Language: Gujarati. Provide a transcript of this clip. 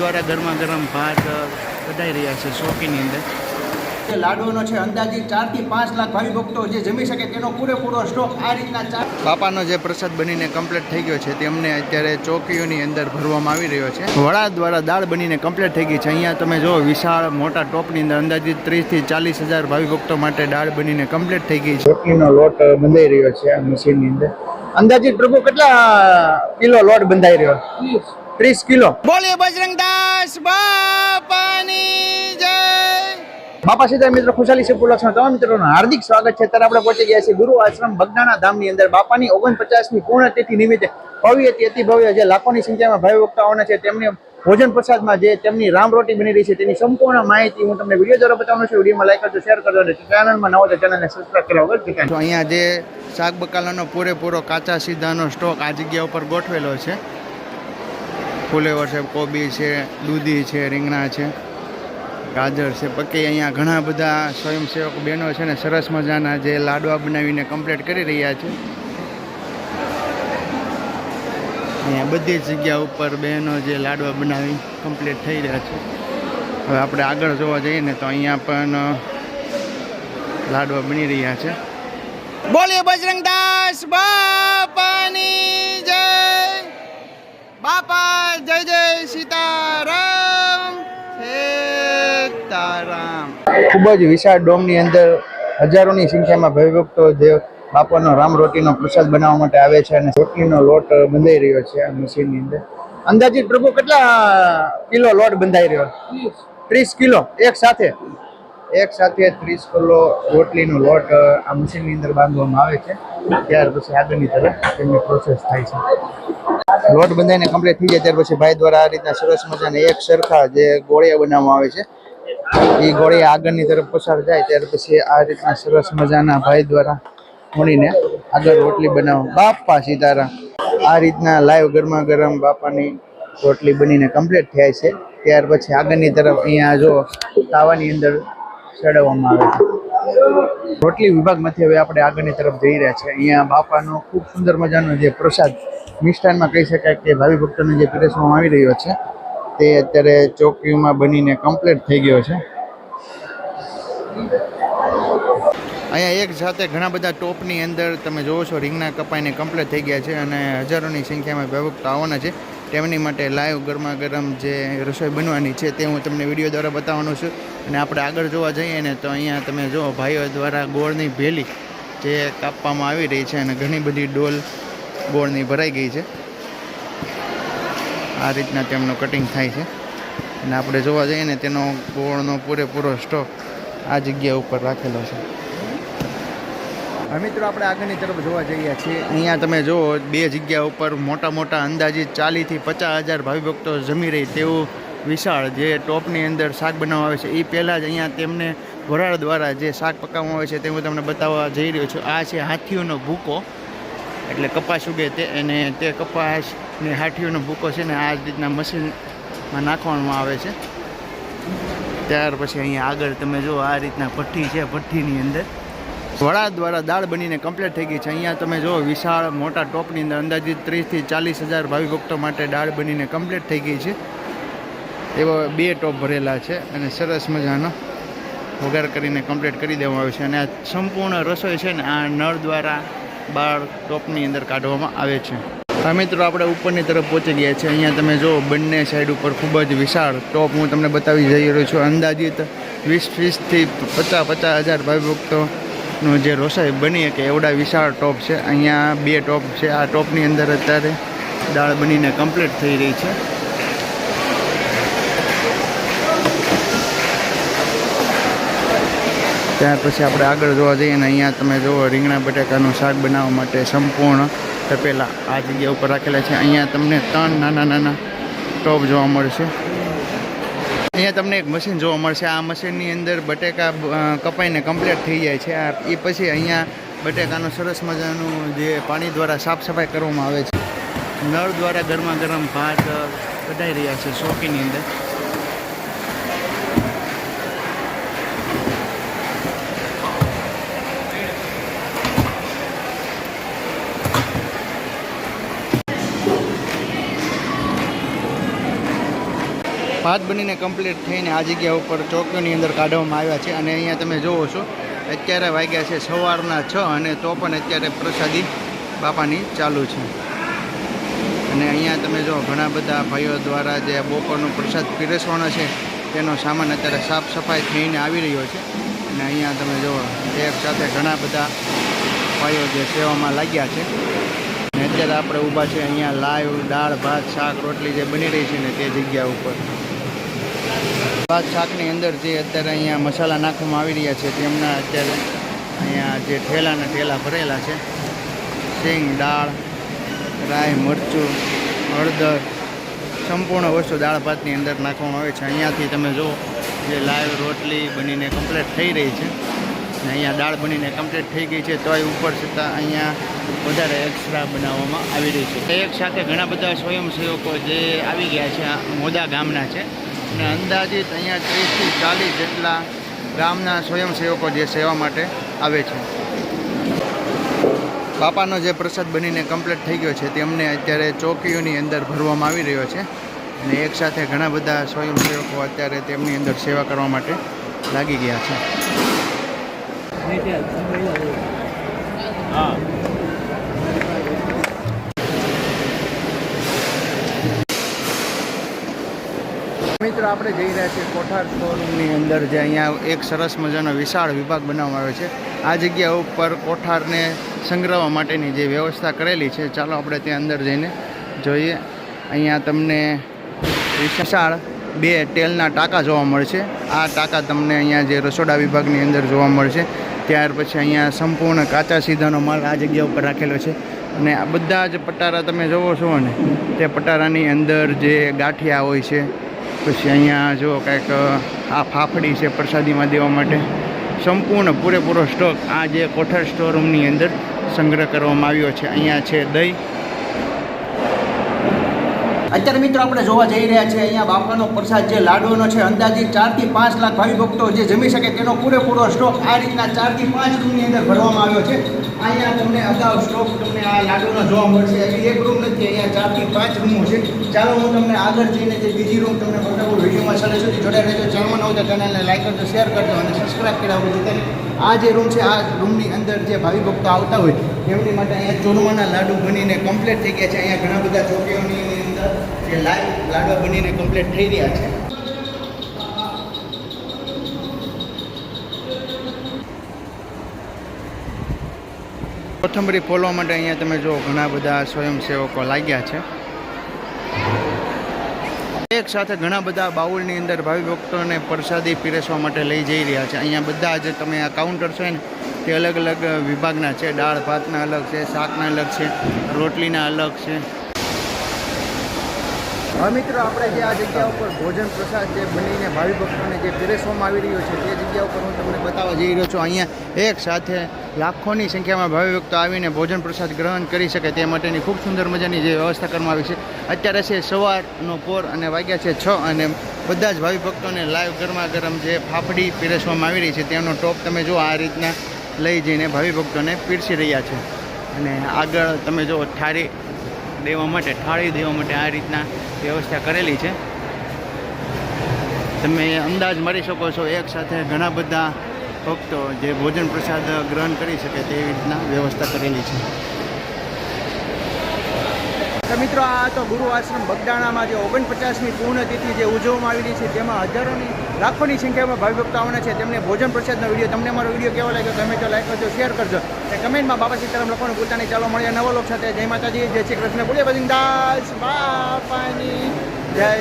દ્વારા ગરમા ગરમ ભાત કઢાઈ રહ્યા છે શોખીની અંદર. લાડુનો છે અંદાજિત ચારથી પાંચ લાખ ભાવિ ભક્તો જે જમી શકે તેનો પૂરેપૂરો સ્ટોક આ રીતના ચાર બાપાનો જે પ્રસાદ બનીને કમ્પ્લીટ થઈ ગયો છે તેમને અત્યારે ચોકીઓની અંદર ભરવામાં આવી રહ્યો છે. વડા દ્વારા દાળ બનીને કમ્પ્લીટ થઈ ગઈ છે. અહીંયા તમે જો વિશાળ મોટા ટોપની અંદર અંદાજિત ત્રીસથી ચાલીસ હજાર ભાવિ ભક્તો માટે દાળ બનીને કમ્પ્લીટ થઈ ગઈ છે. ચોકીનો લોટ બંધાઈ રહ્યો છે આ મશીનની અંદર. અંદાજિત પ્રભુ કેટલા કિલો લોટ બંધાઈ રહ્યો? ત્રીસ કિલો. બોલીએ બજરંગદાસ બાપાની જય. બાપા સીધા મિત્રો ખુશાલી છે તમામ મિત્રોનું હાર્દિક સ્વાગત છે. ત્યારે આપણે પહોંચી ગયા છે ગુરુ આશ્રમ બગદાણા ધામની અંદર. બાપાની ઓગણપચાસમી પૂર્ણ નિમિત્તે ભવ્ય અતિ ભવ્ય જે લાખોની સંખ્યામાં ભાઈ વક્તાઓના છે તેમની ભોજન પ્રસાદમાં જે તેમની રામ રોટી બની રહી છે તેની સંપૂર્ણ માહિતી હું તમને વીડિયો દ્વારા બતાવવાનો છું. વિડીયોમાં લાઈક કરજો શેર કરજો અને ચેનલમાં નવો તો ચેનલને સબસ્ક્રાઈબ કરવા વગર અહીંયા જે શાક બકાલાનો પૂરેપૂરો કાચા સીધાનો સ્ટોક આ જગ્યા ઉપર ગોઠવેલો છે ફુલેવર છે, કોબી છે, દૂધી છે, રીંગણા છે, ગાજર છે. પકી અહીંયા ઘણા બધા સ્વયંસેવક બહેનો છે ને સરસ મજાના જે લાડવા બનાવીને કમ્પ્લીટ કરી રહ્યા છે. અહીંયા બધી જ જગ્યા ઉપર બહેનો જે લાડવા બનાવી કમ્પ્લીટ થઈ રહ્યા છે. હવે આપણે આગળ જોવા જઈએ ને તો અહીંયા પણ લાડવા બની રહ્યા છે. બોલીએ બજરંગદાસ બાપાની ખૂબ જ વિશાળ ડોમની અંદર હજારોની સંખ્યામાં ભયભક્તો જે બાપાનો રામ રોટીનો પ્રસાદ બનાવવા માટે આવે છે અને રોટલીનો લોટ બંધાઈ રહ્યો છે આ મશીનની અંદર. અંદાજિત પ્રભુ કેટલા કિલો લોટ બંધાઈ રહ્યો? ત્રીસ કિલો, એક સાથે? એક સાથે ત્રીસ કિલો રોટલીનો લોટ આ મશીનની અંદર બાંધવામાં આવે છે. ત્યાર પછી આગળની તરફ તેમની પ્રોસેસ થાય છે. લોટ બંધાઈને કમ્પ્લીટ થઈ જાય, ત્યાર પછી ભાઈ દ્વારા આ રીતના સરસ મજાને એક સરખા જે ગોળિયા બનાવવામાં આવે છે. એ ઘોડી આગળની તરફ પસાર જાય ત્યાર પછી આ રીતના સરસ મજાના ભાઈ દ્વારા મળીને આગળ રોટલી બનાવો. બાપા સીતારામ. આ રીતના લાઈવ ગરમા ગરમ બાપાની રોટલી બનીને કમ્પ્લીટ થાય છે. ત્યાર પછી આગળની તરફ અહીંયા જો તાવાની અંદર ચડાવવામાં આવે છે. રોટલી વિભાગમાંથી હવે આપણે આગળની તરફ જઈ રહ્યા છે. અહીંયા બાપાનો ખૂબ સુંદર મજાનો જે પ્રસાદ મિષ્ટાનમાં કહી શકાય કે ભાવિ ભક્તોને જે પીરસવામાં આવી રહ્યો છે. તે અત્યારે ચોકીમાં બનીને કમ્પ્લીટ થઈ ગયો છે. અહીંયા એક સાથે ઘણા બધા ટોપની અંદર તમે જોવો છો, રીંગના કપાઈને કમ્પ્લીટ થઈ ગયા છે અને હજારોની સંખ્યામાં ભાવુકતા આવવાના છે. તેમની માટે લાઈવ ગરમા ગરમ જે રસોઈ બનવાની છે તે હું તમને વીડિયો દ્વારા બતાવવાનો છું. અને આપણે આગળ જોવા જઈએ ને તો અહીંયા તમે જુઓ, ભાઈઓ દ્વારા ગોળની ભેલી જે કાપવામાં આવી રહી છે અને ઘણી બધી ડોલ ગોળની ભરાઈ ગઈ છે. આ રીતના તેમનું કટિંગ થાય છે. અને આપણે જોવા જઈએ ને તેનો ગોળનો પૂરેપૂરો સ્ટોક આ જગ્યા ઉપર રાખેલો છે. મિત્રો આપણે આગળની તરફ જોવા જઈએ છીએ. અહીંયા તમે જુઓ બે જગ્યા ઉપર મોટા મોટા અંદાજિત ચાલીસથી પચાસ હજાર ભાવિભક્તો જમી રહી તેવું વિશાળ જે ટોપની અંદર શાક બનાવવામાં આવે છે. એ પહેલાં જ અહીંયા તેમને વરાળ દ્વારા જે શાક પકાવવામાં આવે છે તે હું તમને બતાવવા જઈ રહ્યો છું. આ છે હાથીઓનો ભૂકો. એટલે કપાસ ઉગે તે અને તે કપાસ ને હાથીઓનો ભૂકો છે ને આ રીતના મશીનમાં નાખવામાં આવે છે. ત્યાર પછી અહીંયા આગળ તમે જુઓ, આ રીતના ભઠ્ઠી છે, ભઠ્ઠીની અંદર. વડા દ્વારા દાળ બનીને કમ્પ્લીટ થઈ ગઈ છે. અહીંયા તમે જુઓ, વિશાળ મોટા ટોપની અંદર અંદાજિત ત્રીસથી ચાલીસ હજાર ભાવિ ભક્તો માટે દાળ બનીને કમ્પ્લીટ થઈ ગઈ છે. એવા બે ટોપ ભરેલા છે અને સરસ મજાનો વઘાર કરીને કમ્પ્લીટ કરી દેવામાં આવે છે. અને આ સંપૂર્ણ રસોઈ છે ને આ નળ દ્વારા બાર ટોપની અંદર કાઢવામાં આવે છે. હા, મિત્રો, આપણે ઉપરની તરફ પહોંચી ગયા છે અહીંયા તમે જો બંને સાઈડ ઉપર ખૂબ જ વિશાળ ટોપ. હું તમને બતાવી જઈ રહ્યો છું, અંદાજિત વીસ વીસથી પચાસ પચાસ હજાર ભાઈ ભક્તોનું જે રસોઈ બની શકે એવડા વિશાળ ટોપ છે. અહીંયા બે ટોપ છે. આ ટોપની અંદર અત્યારે દાળ બનીને કમ્પ્લીટ થઈ રહી છે. ત્યાર પછી આપણે આગળ જોવા જઈએ ને અહીંયા તમે જુઓ, રીંગણા બટાકાનું શાક બનાવવા માટે સંપૂર્ણ તપેલા આ જગ્યા ઉપર રાખેલા છે. અહીંયા તમને ત્રણ નાના નાના ટોપ જોવા મળશે. અહીંયા તમને એક મશીન જોવા મળશે. આ મશીનની અંદર બટેકા કપાઈને કમ્પ્લીટ થઈ જાય છે. આ એ પછી અહીંયા બટેકાનું સરસ મજાનું જે પાણી દ્વારા સાફ સફાઈ કરવામાં આવે છે. નળ દ્વારા ગરમા ગરમ ભાત કઢાઈ રહ્યા છે શોકીની અંદર. ભાત બનીને કમ્પ્લીટ થઈને આ જગ્યા ઉપર ચોકીઓની અંદર કાઢવામાં આવ્યા છે અને અહીંયા તમે જોવો છો, અત્યારે વાગ્યા છે સવારના છ અને તો પણ અત્યારે પ્રસાદી બાપાની ચાલુ છે. અને અહીંયા તમે જો ઘણા બધા ભાઈઓ દ્વારા જે બપોરનો પ્રસાદ પીરસવાનો છે, તેનો સામાન અત્યારે સાફ સફાઈ થઈને આવી રહ્યો છે. અને અહીંયા તમે જુઓ એક સાથે ઘણા બધા ભાઈઓ જે સેવામાં લાગ્યા છે. અત્યારે આપણે ઊભા છે અહીંયા લાઈવ દાળ, ભાત, શાક, રોટલી જે બની રહી છે ને તે જગ્યા ઉપર. ભાત, શાકની અંદર જે અત્યારે અહીંયા મસાલા નાખવામાં આવી રહ્યા છે, તેમના અત્યારે અહીંયા જે ઠેલાના ઠેલા ભરેલા છે. સિંગ, દાળ, રાઈ, મરચું, હળદર, સંપૂર્ણ વસ્તુ દાળ, ભાતની અંદર નાખવામાં આવે છે. અહીંયાથી તમે જુઓ, જે લાઈવ રોટલી બનીને કમ્પ્લીટ થઈ રહી છે. અને અહીંયા દાળ બનીને કમ્પ્લીટ થઈ ગઈ છે. તોય ઉપર છતાં અહીંયા વધારે એક્સ્ટ્રા બનાવવામાં આવી રહી છે. એક સાથે ઘણા બધા સ્વયંસેવકો જે આવી ગયા છે મોદા ગામના છે. અને અંદાજિત અહીંયા ત્રીસથી ચાલીસ જેટલા ગામના સ્વયંસેવકો જે સેવા માટે આવે છે. બાપાનો જે પ્રસાદ બનીને કમ્પ્લીટ થઈ ગયો છે, તેમને અત્યારે ચોકીઓની અંદર ભરવામાં આવી રહ્યો છે. અને એક સાથે ઘણા બધા સ્વયંસેવકો અત્યારે તેમની અંદર સેવા કરવા માટે લાગી ગયા છે. મિત્રો, આપણે જઈ રહ્યા છીએ કોઠાર શોરૂમની અંદર, જે અહીંયા એક સરસ મજાનો વિશાળ વિભાગ બનાવવામાં આવ્યો છે. આ જગ્યા ઉપર કોઠારને સંગ્રહવા માટેની જે વ્યવસ્થા કરેલી છે. ચાલો આપણે ત્યાં અંદર જઈને જોઈએ. અહીંયા તમને વિશાળ બે તેલના ટાંકા જોવા મળશે. આ ટાંકા તમને અહીંયા જે રસોડા વિભાગની અંદર જોવા મળશે. ત્યાર પછી અહીંયા સંપૂર્ણ કાચા સીધાનો માલ આ જગ્યા ઉપર રાખેલો છે. અને આ બધા જ પટારા તમે જોવો છો ને, તે પટારાની અંદર જે ગાંઠિયા હોય છે, પછી અહીંયા જો કાંઈક આ ફાફડી છે પ્રસાદીમાં દેવા માટે, સંપૂર્ણ પૂરેપૂરો સ્ટોક આ જે કોઠાર સ્ટોર રૂમની અંદર સંગ્રહ કરવામાં આવ્યો છે. અહીંયા છે દહીં અત્યારે મિત્રો આપણે જોવા જઈ રહ્યા છીએ, અહીંયા બાપાનો પ્રસાદ જે લાડવાનો છે અંદાજિત ચારથી પાંચ લાખ ભાવિ ભક્તો જે જમી શકે તેનો પૂરેપૂરો સ્ટોક આ રીતના ચારથી પાંચ રૂમની અંદર ભરવામાં આવ્યો છે. અહીંયા તમને અગાઉ સ્ટોક તમને આ લાડુનો જોવા મળશે. એવી એક રૂમ નથી, અહીંયા ચારથી પાંચ રૂમો છે. ચાલો હું તમને આગળ જઈને જે બીજી રૂમ તમને બતાવું વિડીયોમાં સડે સુધી જોડાઈ રહેજો. ચેનલમાં નવું તો ચેનલને લાઈક કરજો શેર કરજો અને સબસ્ક્રાઈબ જતા નહીં. આ જે રૂમ છે, આ રૂમની અંદર જે ભાવિ ભક્તો આવતા હોય તેમની માટે અહીંયા ચોરમાના લાડુ બનીને કમ્પ્લીટ થઈ ગયા છે. અહીંયા ઘણા બધા ચોકીઓની અંદર જે લાઈવ લાડવા બનીને કમ્પ્લીટ થઈ રહ્યા છે. કોથમરી ફોલવા માટે અહીંયા તમે જો ઘણા બધા સ્વયંસેવકો લાગ્યા છે. એક સાથે ઘણા બધા બાઉલની અંદર ભાવિ ભક્તોને પ્રસાદી પીરસવા માટે લઈ જઈ રહ્યા છે. અહીંયા બધા જે તમે આ કાઉન્ટર છે ને, તે અલગ અલગ વિભાગના છે. દાળ ભાતના અલગ છે, શાકના અલગ છે, રોટલીના અલગ છે. હવે મિત્રો, આપણે જે આ જગ્યા ઉપર ભોજન પ્રસાદ જે બનીને ભાવિ ભક્તોને જે પીરસવામાં આવી રહ્યો છે, તે જગ્યા ઉપર હું તમને બતાવવા જઈ રહ્યો છું. અહીંયા એક સાથે લાખોની સંખ્યામાં ભાવિ ભક્તો આવીને ભોજન પ્રસાદ ગ્રહણ કરી શકે તે માટેની ખૂબ સુંદર મજાની જે વ્યવસ્થા કરવામાં આવી છે. અત્યારે છે સવારનો પોર અને વાગ્યા છે છ અને બધા જ ભાવિ ભક્તોને લાઈવ ગરમા ગરમ જે ફાફડી પીરસવામાં આવી રહી છે, તેનો ટોપ તમે જો આ રીતના લઈ જઈને ભાવિ ભક્તોને પીરસી રહ્યા છે. અને આગળ તમે જો થાળી દેવા માટે, થાળી દેવા માટે આ રીતના વ્યવસ્થા કરેલી છે. તમે અંદાજ મારી શકો છો, એક સાથે ઘણા બધા ભક્તો જે ભોજન પ્રસાદ ગ્રહણ કરી શકે તેવી રીતના વ્યવસ્થા કરેલી છે. મિત્રો, આ તો ગુરુ આશ્રમ બગદાણામાં જે ઓગણપચાસમી પૂર્ણતિથિ જે ઉજવવામાં આવેલી છે તેમાં હજારોની, લાખોની સંખ્યામાં ભાવિ ભક્તો આવવાના છે, તેમને ભોજન પ્રસાદનો વીડિયો, તમને મારો વીડિયો કેવો લાગ્યો તમે તો લાઈક કરજો શેર કરજો. અને કમેન્ટમાં બાબા સીતારામ લોકોને નહીં. ચાલો, મળીએ નવો લોક સાથે. જય માતાજી, જય શ્રી કૃષ્ણ. બોલે દાસ. બાપાની જય.